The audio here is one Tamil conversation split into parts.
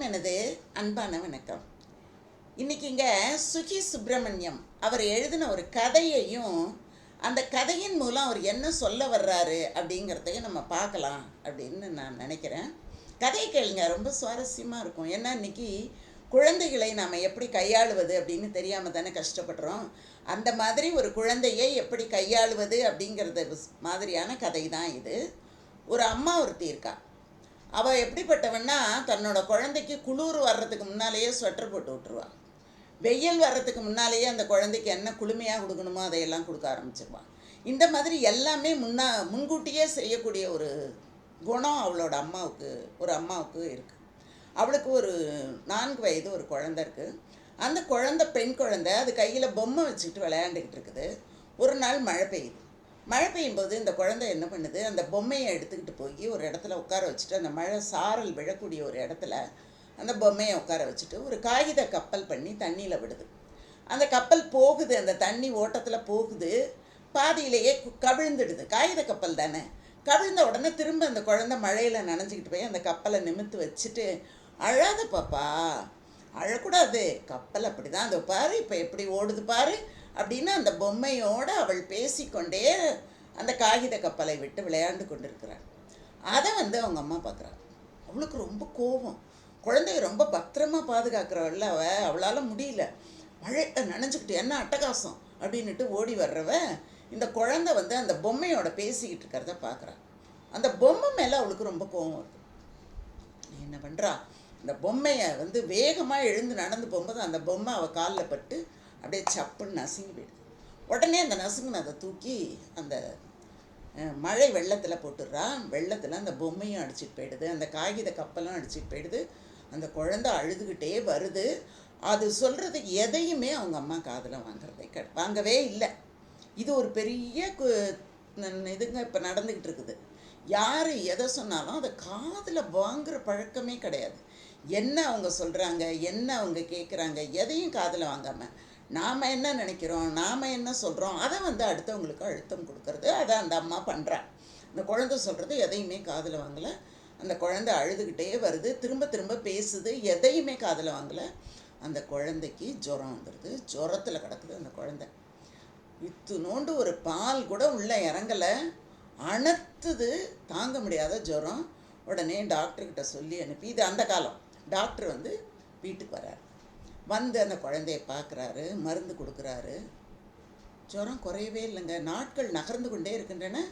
எனது அன்பான வணக்கம். இன்னைக்கு இங்கே சுகி சுப்பிரமணியம் அவர் எழுதின ஒரு கதையையும் அந்த கதையின் மூலம் அவர் என்ன சொல்ல வர்றாரு அப்படிங்கிறதையும் நம்ம பார்க்கலாம் அப்படின்னு நான் நினைக்கிறேன். கதையை கேளுங்க ரொம்ப சுவாரஸ்யமாக இருக்கும். ஏன்னா இன்னைக்கு குழந்தைகளை நாம் எப்படி கையாளுவது அப்படின்னு தெரியாமல் தானே கஷ்டப்படுறோம். அந்த மாதிரி ஒரு குழந்தையை எப்படி கையாளுவது அப்படிங்கிறது மாதிரியான கதை தான் இது. ஒரு அம்மா ஒருத்தி இருக்கா. அவள் எப்படிப்பட்டவன்னா தன்னோட குழந்தைக்கு குளிர் வர்றதுக்கு முன்னாலேயே ஸ்வெட்டர் போட்டு விட்டுருவா. வெயில் வர்றதுக்கு முன்னாலேயே அந்த குழந்தைக்கு என்ன குளுமையாக கொடுக்கணுமோ அதையெல்லாம் கொடுக்க ஆரம்பிச்சிருவான் இந்த மாதிரி எல்லாமே முன்னா முன்கூட்டியே செய்யக்கூடிய ஒரு குணம் அவளோட அம்மாவுக்கு ஒரு அம்மாவுக்கு இருக்குது அவளுக்கு ஒரு நான்கு வயது ஒரு குழந்த இருக்குது அந்த குழந்த பெண் குழந்தை அது கையில் பொம்மை வச்சுக்கிட்டு விளையாண்டுக்கிட்டு இருக்குது. ஒரு நாள் மழை பெய்யுது. மழை பெய்யும்போது இந்த குழந்தை என்ன பண்ணுது? அந்த பொம்மையை எடுத்துக்கிட்டு போய் ஒரு இடத்துல உட்கார வச்சுட்டு அந்த மழை சாரல் விழக்கூடிய ஒரு இடத்துல அந்த பொம்மையை உட்கார வச்சுட்டு ஒரு காகித கப்பல் பண்ணி தண்ணியில் விடுது. அந்த கப்பல் போகுது அந்த தண்ணி ஓட்டத்தில் போகுது. பாதியிலேயே கவிழ்ந்துடுது. காகித கப்பல் தானே? கவிழ்ந்த உடனே திரும்ப அந்த குழந்தை மழையில் நனைஞ்சிக்கிட்டு போய் அந்த கப்பலை நிமித்து வச்சுட்டு அழாத பாப்பா அழக்கூடாது. கப்பல் அப்படி தான் அதை பாரு இப்போ எப்படி ஓடுது பாரு. அப்படின்னு அந்த பொம்மையோட அவள் பேசிக்கொண்டே அந்த காகித கப்பலை விட்டு விளையாண்டு கொண்டிருக்கிறாள். அதை வந்து அவங்க அம்மா பார்க்குறாங்க அவளுக்கு ரொம்ப கோபம். குழந்தைய ரொம்ப பத்திரமா பாதுகாக்கிறவள்ல அவ. அவளால் முடியல. மழை நனைஞ்சுக்கிட்டு என்ன அட்டகாசம்? அப்படின்னுட்டு ஓடி வர்றவ இந்த குழந்தை வந்து அந்த பொம்மையோட பேசிக்கிட்டு இருக்கிறத பார்க்குறா அந்த பொம்மை மேலே அவளுக்கு ரொம்ப கோபம் வருது. என்ன பண்ணுறா இந்த பொம்மையை வந்து வேகமாக எழுந்து நடந்து போகும்போது அந்த பொம்மை அவள் காலில் பட்டு அப்படியே சப்புன்னு நசுங்கி போயிடுது. உடனே அந்த நசுங்கினதை தூக்கி அந்த மழை வெள்ளத்தில் போட்டுடுறான். வெள்ளத்தில் அந்த பொம்மையும் அடிச்சிட்டு போயிடுது. அந்த காகித கப்பலும் அடிச்சிட்டு போயிடுது. அந்த குழந்தை அழுதுகிட்டே வருது. அது சொல்கிறது எதையுமே அவங்க அம்மா காதில் வாங்குறதே கிடை வாங்கவே இல்லை. இது ஒரு பெரிய கு- இதுங்க இப்போ நடந்துக்கிட்டு இருக்குது. யார் எதை சொன்னாலும் அதை காதில் வாங்குற பழக்கமே கிடையாது. என்ன அவங்க சொல்கிறாங்க என்ன அவங்க கேட்குறாங்க எதையும் காதில் வாங்காமல் நாம் என்ன நினைக்கிறோம்? நாம் என்ன சொல்கிறோம் அதை வந்து அடுத்தவங்களுக்கு அழுத்தம் கொடுக்கறது. அதை அந்த அம்மா பண்ணுறான் அந்த குழந்தை சொல்கிறது எதையுமே காதில் வாங்கலை. அந்த குழந்தை அழுதுகிட்டே வருது. திரும்ப திரும்ப பேசுது. எதையுமே காதில் வாங்கலை. அந்த குழந்தைக்கு ஜுரம் வந்துடுது ஜுரத்தில் கிடக்குது அந்த குழந்தை. இத்துணோண்டு ஒரு பால் கூட உள்ளே இறங்கலை. அணத்துது. தாங்க முடியாத ஜுரம். உடனே டாக்டர்கிட்ட சொல்லி அனுப்பி. இது அந்த காலம். டாக்டர் வந்து வீட்டுக்கு வரார் வந்து அந்த குழந்தைய பார்க்குறாரு மருந்து கொடுக்குறாரு. ஜுரம் குறையவே இல்லைங்க. நாட்கள் நகர்ந்து கொண்டே இருக்கின்றன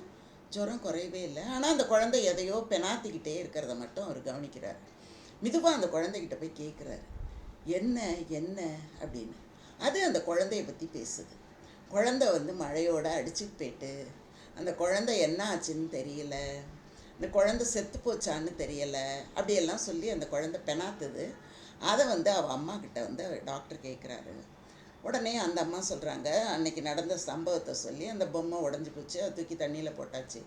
ஜுரம் குறையவே இல்லை. ஆனால் அந்த குழந்தை எதையோ பெனாத்திக்கிட்டே இருக்கிறத மட்டும் அவர் கவனிக்கிறார். மெதுவாக அந்த குழந்தைகிட்ட போய் கேட்குறாரு என்ன என்ன? அப்படின்னு. அது அந்த குழந்தைய பற்றி பேசுது. குழந்தை வந்து மழையோட அடிச்சுட்டு போயிட்டு அந்த குழந்தை என்ன ஆச்சுன்னு தெரியல. இந்த குழந்தை செத்து போச்சான்னு தெரியலை. அப்படியெல்லாம் சொல்லி அந்த குழந்தை பெனாத்துது அதை வந்து அவள் அம்மா கிட்ட வந்து டாக்டர் கேட்குறாரு உடனே அந்த அம்மா சொல்கிறாங்க அன்னைக்கு நடந்த சம்பவத்தை சொல்லி அந்த பொம்மை உடஞ்சி போச்சு அதை தூக்கி தண்ணியில் போட்டாச்சு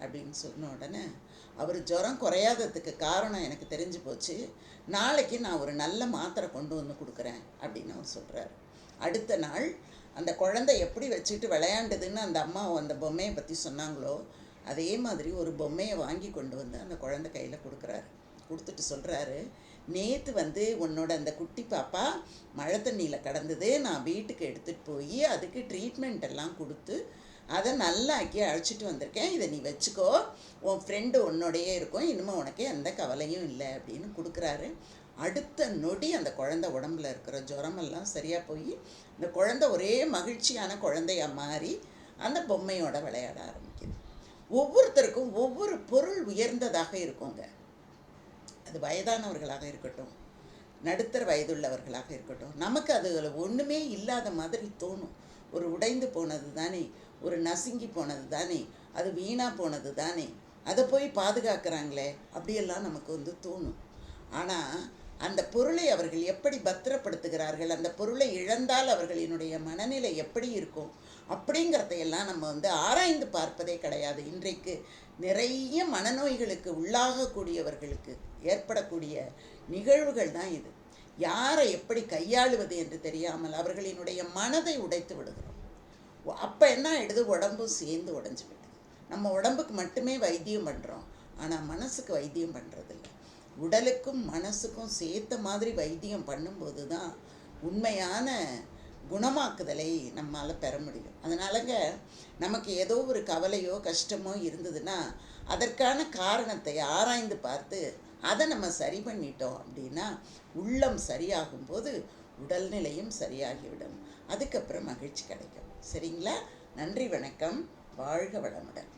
அப்படின்னு சொன்ன உடனே அவர் ஜுரம் குறையாததுக்கு காரணம் எனக்கு தெரிஞ்சு போச்சு. நாளைக்கு நான் ஒரு நல்ல மாத்திரை கொண்டு வந்து கொடுக்குறேன் அப்படின்னு அவர் சொல்கிறார் அடுத்த நாள் அந்த குழந்தை எப்படி வச்சுட்டு விளையாண்டுதுன்னு அந்த அம்மா அந்த பொம்மையை பற்றி சொன்னாங்களோ அதே மாதிரி ஒரு பொம்மையை வாங்கி கொண்டு வந்து அந்த குழந்தை கையில் கொடுக்குறாரு. கொடுத்துட்டு சொல்கிறாரு நேற்று வந்து உன்னோட அந்த குட்டி பாப்பா மழை தண்ணியில் கடந்தது. நான் வீட்டுக்கு எடுத்துகிட்டு போய் அதுக்கு ட்ரீட்மெண்ட் எல்லாம் கொடுத்து அதை நல்லாக்கி அழைச்சிட்டு வந்திருக்கேன். இதை நீ வச்சுக்கோ. உன் ஃப்ரெண்டு உன்னோடையே இருக்கும். இனிமேல் உனக்கு எந்த கவலையும் இல்லை அப்படின்னு கொடுக்குறாரு. அடுத்த நொடி அந்த குழந்தை உடம்புல இருக்கிற ஜுரமெல்லாம் சரியாக போய் இந்த குழந்தை ஒரே மகிழ்ச்சியான குழந்தையாக மாறி அந்த பொம்மையோட விளையாட ஆரம்பிக்குது. ஒவ்வொருத்தருக்கும் ஒவ்வொரு பொருள் உயர்ந்ததாக இருக்குங்க. அது வயதானவர்களாக இருக்கட்டும் நடுத்தர வயதுள்ளவர்களாக இருக்கட்டும் நமக்கு அது ஒன்றுமே இல்லாத மாதிரி தோணும். ஒரு உடைந்து போனது தானே ஒரு நசுங்கி போனது தானே அது வீணாக போனது தானே அதை போய் பாதுகாக்கிறாங்களே அப்படியெல்லாம் நமக்கு வந்து தோணும். ஆனால் அந்த பொருளை அவர்கள் எப்படி பத்திரப்படுத்துகிறார்கள் அந்த பொருளை இழந்தால் அவர்களினுடைய மனநிலை எப்படி இருக்கும் அப்படிங்கிறதையெல்லாம் நம்ம வந்து ஆராய்ந்து பார்ப்பதே கிடையாது. இன்றைக்கு நிறைய மனநோய்களுக்கு உள்ளாகக்கூடியவர்களுக்கு ஏற்படக்கூடிய நிகழ்வுகள் தான் இது. யாரை எப்படி கையாளுவது என்று தெரியாமல் அவர்களினுடைய மனதை உடைத்து விடுகிறோம். அப்போ என்ன ஆகிடுது உடம்பும் சேர்ந்து உடஞ்சி விடுது நம்ம உடம்புக்கு மட்டுமே வைத்தியம் பண்ணுறோம் ஆனால் மனசுக்கு வைத்தியம் பண்ணுறதில்ல உடலுக்கும் மனசுக்கும் சேர்த்த மாதிரி வைத்தியம் பண்ணும்போது தான் உண்மையான குணமாக்குதலை நம்மால் பெற முடியும். அதனாலங்க நமக்கு ஏதோ ஒரு கவலையோ கஷ்டமோ இருந்ததுன்னா அதற்கான காரணத்தை ஆராய்ந்து பார்த்து அதை நம்ம சரி பண்ணிட்டோம் அப்படின்னா உள்ளம் சரியாகும் போது உடல்நிலையும் சரியாகிவிடும். அதுக்கப்புறம் மகிழ்ச்சி கிடைக்கும். சரிங்களா? நன்றி வணக்கம். வாழ்க வளமுடன்.